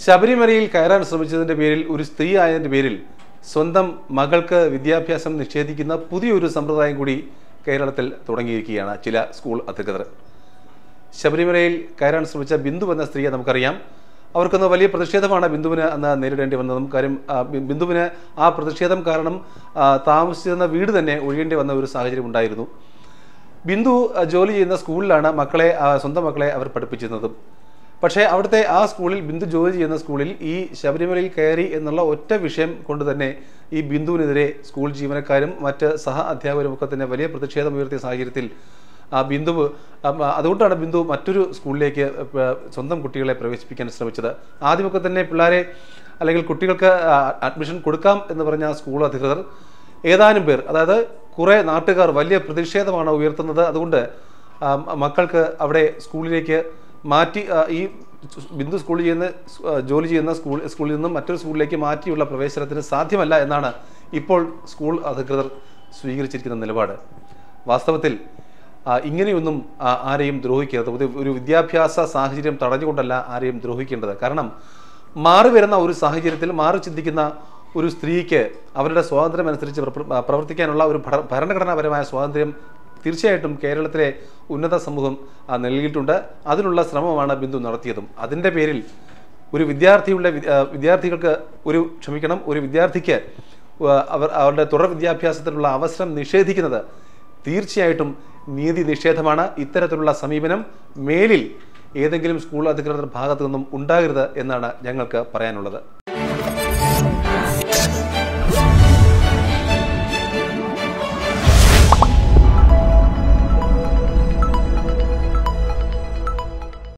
ശബരിമലയിൽ കയറാൻ ശ്രമിച്ചതിന്റെ പേരിൽ ഒരു സ്ത്രീ ആയതിന്റെ പേരിൽ സ്വന്തം മകൾക്ക് വിദ്യാഭ്യാസം നിഷേധിക്കുന്ന പുതിയൊരു സമ്പ്രദായം കൂടി കേരളത്തിൽ തുടങ്ങിയിരിക്കുകയാണ് ചില സ്കൂൾ അധികൃതർ. ശബരിമലയിൽ കയറാൻ ശ്രമിച്ച ബിന്ദു എന്ന സ്ത്രീയെ നമുക്കറിയാം. അവർക്കൊന്ന് വലിയ പ്രതിഷേധമാണ് ബിന്ദുവിന് അന്ന് നേരിടേണ്ടി വന്നതും. കാര്യം ബിന്ദുവിന് ആ പ്രതിഷേധം കാരണം താമസിച്ചിരുന്ന വീട് തന്നെ ഒഴിയേണ്ടി വന്ന ഒരു സാഹചര്യം ഉണ്ടായിരുന്നു. ബിന്ദു ജോലി ചെയ്യുന്ന സ്കൂളിലാണ് മക്കളെ സ്വന്തം മക്കളെ അവർ പഠിപ്പിച്ചിരുന്നതും. പക്ഷേ അവിടുത്തെ ആ സ്കൂളിൽ ബിന്ദു ജോലി ചെയ്യുന്ന സ്കൂളിൽ ഈ ശബരിമലയിൽ കയറി എന്നുള്ള ഒറ്റ വിഷയം കൊണ്ട് തന്നെ ഈ ബിന്ദുവിനെതിരെ സ്കൂൾ ജീവനക്കാരും മറ്റ് സഹ അധ്യാപകരും ഒക്കെ തന്നെ വലിയ പ്രതിഷേധം ഉയർത്തിയ സാഹചര്യത്തിൽ ആ ബിന്ദു അതുകൊണ്ടാണ് ബിന്ദു മറ്റൊരു സ്കൂളിലേക്ക് സ്വന്തം കുട്ടികളെ പ്രവേശിപ്പിക്കാൻ ശ്രമിച്ചത്. ആദ്യമൊക്കെ തന്നെ പിള്ളേരെ അല്ലെങ്കിൽ കുട്ടികൾക്ക് അഡ്മിഷൻ കൊടുക്കാം എന്ന് പറഞ്ഞ സ്കൂൾ അധികൃതർ ഏതാനും പേർ അതായത് കുറേ നാട്ടുകാർ വലിയ പ്രതിഷേധമാണ് ഉയർത്തുന്നത്. അതുകൊണ്ട് മക്കൾക്ക് അവിടെ സ്കൂളിലേക്ക് മാറ്റി ഈ ബിന്ദു സ്കൂളിൽ ചെയ്യുന്ന ജോലി ചെയ്യുന്ന സ്കൂൾ സ്കൂളിൽ നിന്നും മറ്റൊരു സ്കൂളിലേക്ക് മാറ്റിയുള്ള പ്രവേശനത്തിന് സാധ്യമല്ല എന്നാണ് ഇപ്പോൾ സ്കൂൾ അധികൃതർ സ്വീകരിച്ചിരിക്കുന്ന നിലപാട്. വാസ്തവത്തിൽ ഇങ്ങനെയൊന്നും ആരെയും ദ്രോഹിക്കരുത്. ഒരു വിദ്യാഭ്യാസ സാഹചര്യം തടഞ്ഞുകൊണ്ടല്ല ആരെയും ദ്രോഹിക്കേണ്ടത്. കാരണം മാറി വരുന്ന ഒരു സാഹചര്യത്തിൽ മാറി ചിന്തിക്കുന്ന ഒരു സ്ത്രീക്ക് അവരുടെ സ്വാതന്ത്ര്യം അനുസരിച്ച് പ്രവർത്തിക്കാനുള്ള ഒരു ഭര- ഭരണഘടനാപരമായ സ്വാതന്ത്ര്യം തീർച്ചയായിട്ടും കേരളത്തിലെ ഉന്നത സമൂഹം നൽകിയിട്ടുണ്ട്. അതിനുള്ള ശ്രമമാണ് ബിന്ദു നടത്തിയതും. അതിന്റെ പേരിൽ ഒരു വിദ്യാർത്ഥിയുടെ വിദ്യാർത്ഥികൾക്ക് ഒരു ക്ഷമിക്കണം ഒരു വിദ്യാർത്ഥിക്ക് അവർ അവരുടെ തുടർ വിദ്യാഭ്യാസത്തിനുള്ള അവസരം നിഷേധിക്കുന്നത് തീർച്ചയായിട്ടും നീതി നിഷേധമാണ്. ഇത്തരത്തിലുള്ള സമീപനം മേലിൽ ഏതെങ്കിലും സ്കൂൾ അധികൃതർ ഭാഗത്തു നിന്നും ഉണ്ടാകരുത് എന്നാണ് ഞങ്ങൾക്ക് പറയാനുള്ളത്.